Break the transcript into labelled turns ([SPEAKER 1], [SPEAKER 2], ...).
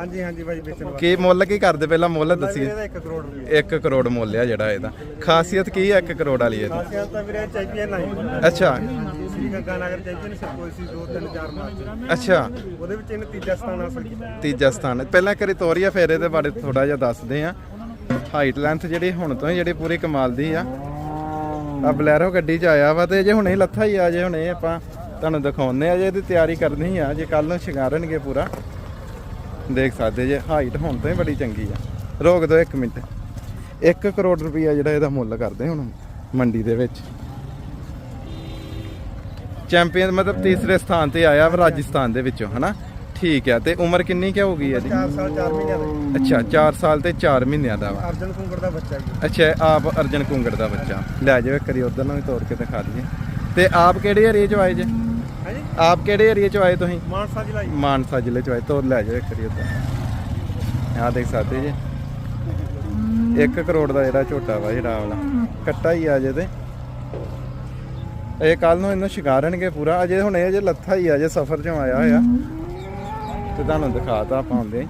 [SPEAKER 1] ਹਾਂਜੀ ਹਾਂਜੀ ਭਾਈ ਵੇਚਣ ਵਾਲਾ
[SPEAKER 2] ਕੀ ਮੁੱਲ ਕੀ ਕਰਦੇ? ਪਹਿਲਾਂ ਮੁੱਲ ਦੱਸੀਏ।
[SPEAKER 1] ਇਹਦਾ 1 ਕਰੋੜ ਰੁਪਏ
[SPEAKER 2] 1 ਕਰੋੜ ਮੁੱਲ ਆ ਜਿਹੜਾ ਇਹਦਾ। ਖਾਸੀਅਤ ਕੀ ਹੈ 1 ਕਰੋੜ ਵਾਲੀ ਇਹਦੀ?
[SPEAKER 1] ਖਾਸੀਅਤ ਤਾਂ ਵੀਰੇ ਚੈਂਪੀਅਨ ਨਹੀਂ
[SPEAKER 2] ਅੱਛਾ।
[SPEAKER 1] ਸ੍ਰੀ ਗੰਗਾ ਨਗਰ ਚੈਂਪੀਅਨ ਸੀ ਕੋਈ ਸੀ 2 3 4 ਮੈਚ
[SPEAKER 2] ਅੱਛਾ।
[SPEAKER 1] ਉਹਦੇ ਵਿੱਚ ਇਹਨੇ ਤੀਜਾ ਸਥਾਨ ਹਾਸਲ ਕੀਤਾ।
[SPEAKER 2] ਤੀਜਾ ਸਥਾਨ ਪਹਿਲਾਂ ਕਰੀ ਤੋਰੀਆ ਫੇਰੇ ਦੇ ਬਾਰੇ ਥੋੜਾ ਜਿਹਾ ਦੱਸਦੇ ਆ ਹਾਈਟ ਲੈਂਥ ਜਿਹੜੀ ਹੁਣ ਤੋਂ ਜਿਹੜੀ ਪੂਰੀ ਕਮਾਲ ਦੀ ਆ। ਆ ਬਲੈਰੋ ਗੱਡੀ 'ਚ ਆਇਆ ਵਾ ਤੇ ਜੇ ਹੁਣੇ ਲੱਥਾ ਹੀ ਆ ਜੇ ਹੁਣੇ ਆਪਾਂ ਤੁਹਾਨੂੰ ਦਿਖਾਉਂਦੇ ਆ ਜੇ ਇਹਦੀ ਤਿਆਰੀ ਕਰਨੀ ਆ ਜੇ ਕੱਲ ਨੂੰ ਸ਼ਿੰਗਾਰਨਗੇ ਪੂਰਾ। ਦੇਖ ਸਕਦੇ ਜੇ ਹਾਈਟ ਹੁਣ ਤੋਂ ਹੀ ਬੜੀ ਚੰਗੀ ਆ। ਰੋਕ ਦਿਓ 1 ਮਿੰਟ। 1 ਕਰੋੜ ਰੁਪਈਆ ਜਿਹੜਾ ਇਹਦਾ ਮੁੱਲ ਕਰਦੇ ਹੁਣ ਮੰਡੀ ਦੇ ਵਿੱਚ। ਚੈਂਪੀਅਨ ਮਤਲਬ ਤੀਸਰੇ ਸਥਾਨ ਤੇ ਆਇਆ ਵਾ ਰਾਜਸਥਾਨ ਦੇ ਵਿੱਚੋਂ ਹਨਾ? ਠੀਕ ਆ ਤੇ ਉਮਰ ਕਿੰਨੀ ਕਿ ਹੋਊਗੀ ਇਹਦੀ?
[SPEAKER 1] 4 ਸਾਲ 4 ਮਹੀਨਿਆਂ ਦਾ।
[SPEAKER 2] ਅੱਛਾ 4 ਸਾਲ ਤੇ 4 ਮਹੀਨਿਆਂ ਦਾ ਵਾ।
[SPEAKER 1] ਅਰਜਨ ਕੁੰਗੜ ਦਾ ਬੱਚਾ ਜੀ।
[SPEAKER 2] ਅੱਛਾ ਆਪ ਅਰਜਨ ਕੁੰਗੜ ਦਾ ਬੱਚਾ। ਲੈ ਜਾਓ ਇੱਕ ਵਾਰੀ ਉਧਰ ਨੂੰ ਵੀ ਤੋੜ ਕੇ ਦਿਖਾ ਦਈਏ। ਤੇ ਆਪ ਕਿਹੜੇ ਏਰੀਏ ਚ ਆਏ ਜੇ? ਆਪ ਕਿਹੜੇ ਏਰੀਏ ਚ ਆਏ ਤੁਸੀਂ?
[SPEAKER 1] ਮਾਨਸਾ ਜ਼ਿਲ੍ਹਾ ਜੀ।
[SPEAKER 2] ਮਾਨਸਾ ਜ਼ਿਲ੍ਹੇ ਚ ਆਏ। ਤੋੜ ਲੈ ਜਾਓ ਇੱਕ ਵਾਰੀ ਉਧਰ। ਆਹ ਦੇਖ ਸਕਦੇ ਜੇ। 1 ਕਰੋੜ ਦਾ ਜਿਹੜਾ ਝੋਟਾ ਵਾ ਜਿਹੜਾ ਆਹ ਵਾਲਾ। ਕੱਟਾ ਹੀ ਆ ਜੇ ਤੇ। ਇਹ ਕੱਲ ਨੂੰ ਇਹਨੂੰ ਸ਼ਿਕਾਰਨਗੇ ਪੂਰਾ। ਅਜੇ ਹੁਣ ਇਹ ਜੇ ਲੱਥਾ ਹੀ ਆ ਜੇ ਸਫ਼ਰ ਚੋਂ ਆਇਆ ਹੋਇਆ। ਤੇ ਤੁਹਾਨੂੰ ਦਿਖਾਤਾ ਆਪਾਂ ਹੁੰਦੇ।